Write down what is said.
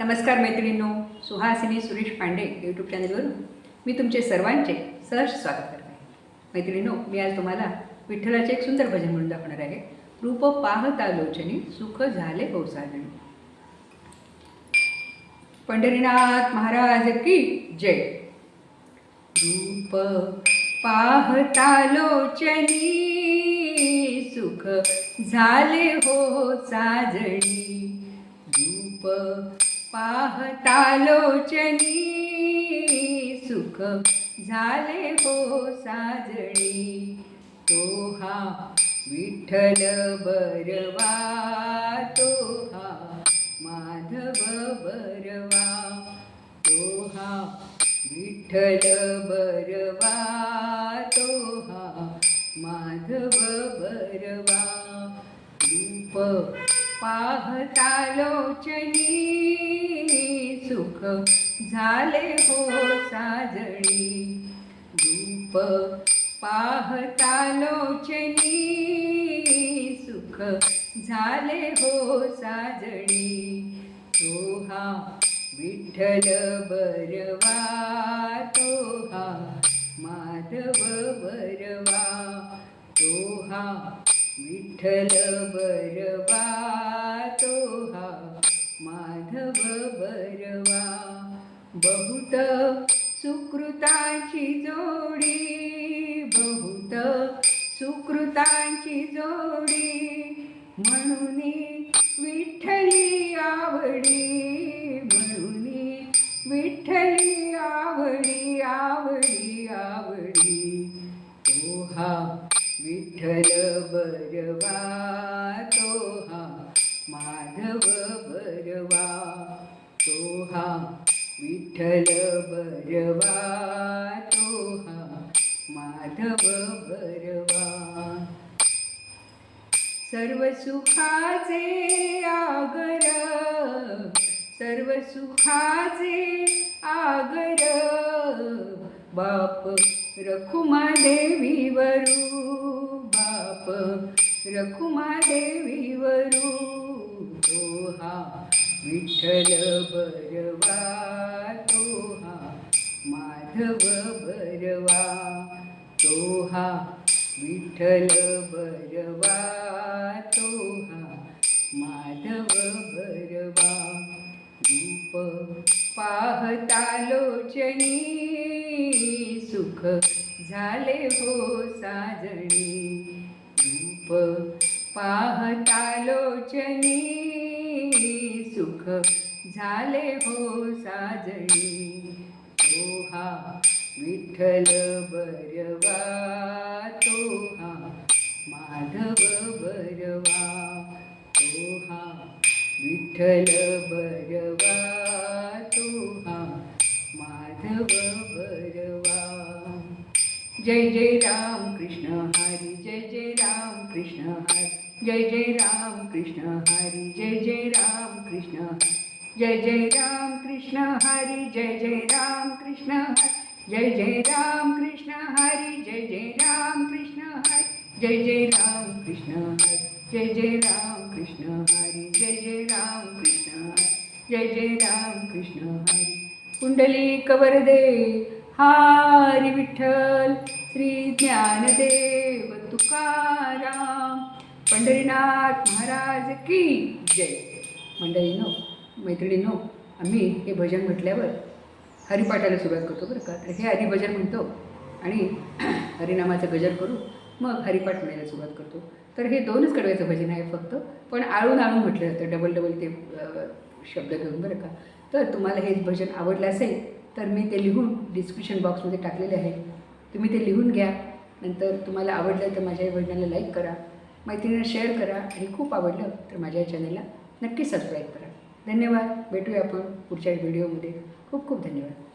नमस्कार मैत्रिणींनो सुहासिनी सुरेश पांडे यूट्यूब चॅनलवरून मी तुमचे सर्वांचे सहर्ष स्वागत करत आहे. मैत्रिणींनो मी आज तुम्हाला विठ्ठलाचे एक सुंदर भजन म्हणून दाखवणार आहे. रूप पाहता लोचनी सुख झाले हो साजणी पंढरीनाथ महाराज की जय. रूप पाहता लोचनी सुख झाले हो साजणी रूप पाहता लोचनी सुख झाले हो साजणी तो हा विठ्ठल बरवा तो हा माधव बरवा. तो हा विठ्ठल बरवा तो हा माधव बरवा. रूप पाहता लोचनी सुख झाले हो साजणी रूप पाहता लोचनी सुख झाले हो साजणी तोहा विठ्ठल बरवा तोहा माधव बरवा. तोहा विठ्ठल बरवा तो हा माधव बरवा. बहुत सुकृताची जोडी बहुत सुकृतांची जोडी. म्हणून विठ्ठली आवडी म्हणून विठ्ठली आवडी आवडी आवडी. तो हा विठ्ठल बरवा तो हा माधव बरवा तो हा विठ्ठल बरवा तो हा माधव बरवा सर्व सुखाचे आगर सर्व सुखाचे आगर बाप रखुमा देवी वरू रखुमा देवीवरू तो हा विठ्ठल बरवा तो हा माधव बरवा तो हा विठ्ठल बरवा तो हा माधव बरवा। रूप पाहता लोचनी सुख झाले हो साजणी रूप पाहता लोचनी सुख झाले हो साजणी तो हा विठ्ठल बरवा तो हा माधव बरवा तो हा विठ्ठल बरवा तो हा माधव बरवा. जय जय राम कृष्ण हरी कृष्ण हरी जय जय राम कृष्ण हरी जय जय राम कृष्ण जय जय राम कृष्ण हरी जय जय राम कृष्ण जय जय राम कृष्ण हरी जय जय राम कृष्ण हरी जय जय राम कृष्ण हरी जय जय राम कृष्ण हरी जय जय राम कृष्ण जय जय राम कृष्ण हरी कुंडली कवर दे हारी विठ्ठल श्री ज्ञानदेव तुकाराम पंढरीनाथ महाराज की जय. मंडळीनो मैत्रिणींनो आम्ही हे भजन म्हटल्यावर हरिपाठाला सुरुवात करतो बरं का. तर हे आधी भजन म्हणतो आणि हरिनामाचं गजर करू मग हरिपाठ म्हणायला सुरुवात करतो. तर हे दोनच कडव्याचं भजन आहे फक्त पण आळून आळून म्हटलं जातं डबल डबल ते शब्द घेऊन बरं का. तर तुम्हाला हे भजन आवडलं असेल तर मी ते लिहून डिस्क्रिप्शन बॉक्समध्ये टाकलेले आहे. तुम्ही ते लिहून घ्या. नंतर तुम्हाला आवडलं तर माझ्या या लाईक करा. मैत्रिणींना शेअर करा. आणि खूप आवडलं तर माझ्या चॅनलला नक्की सबस्क्राईब करा. धन्यवाद. भेटूया आपण पुढच्या व्हिडिओमध्ये खूप खूप धन्यवाद.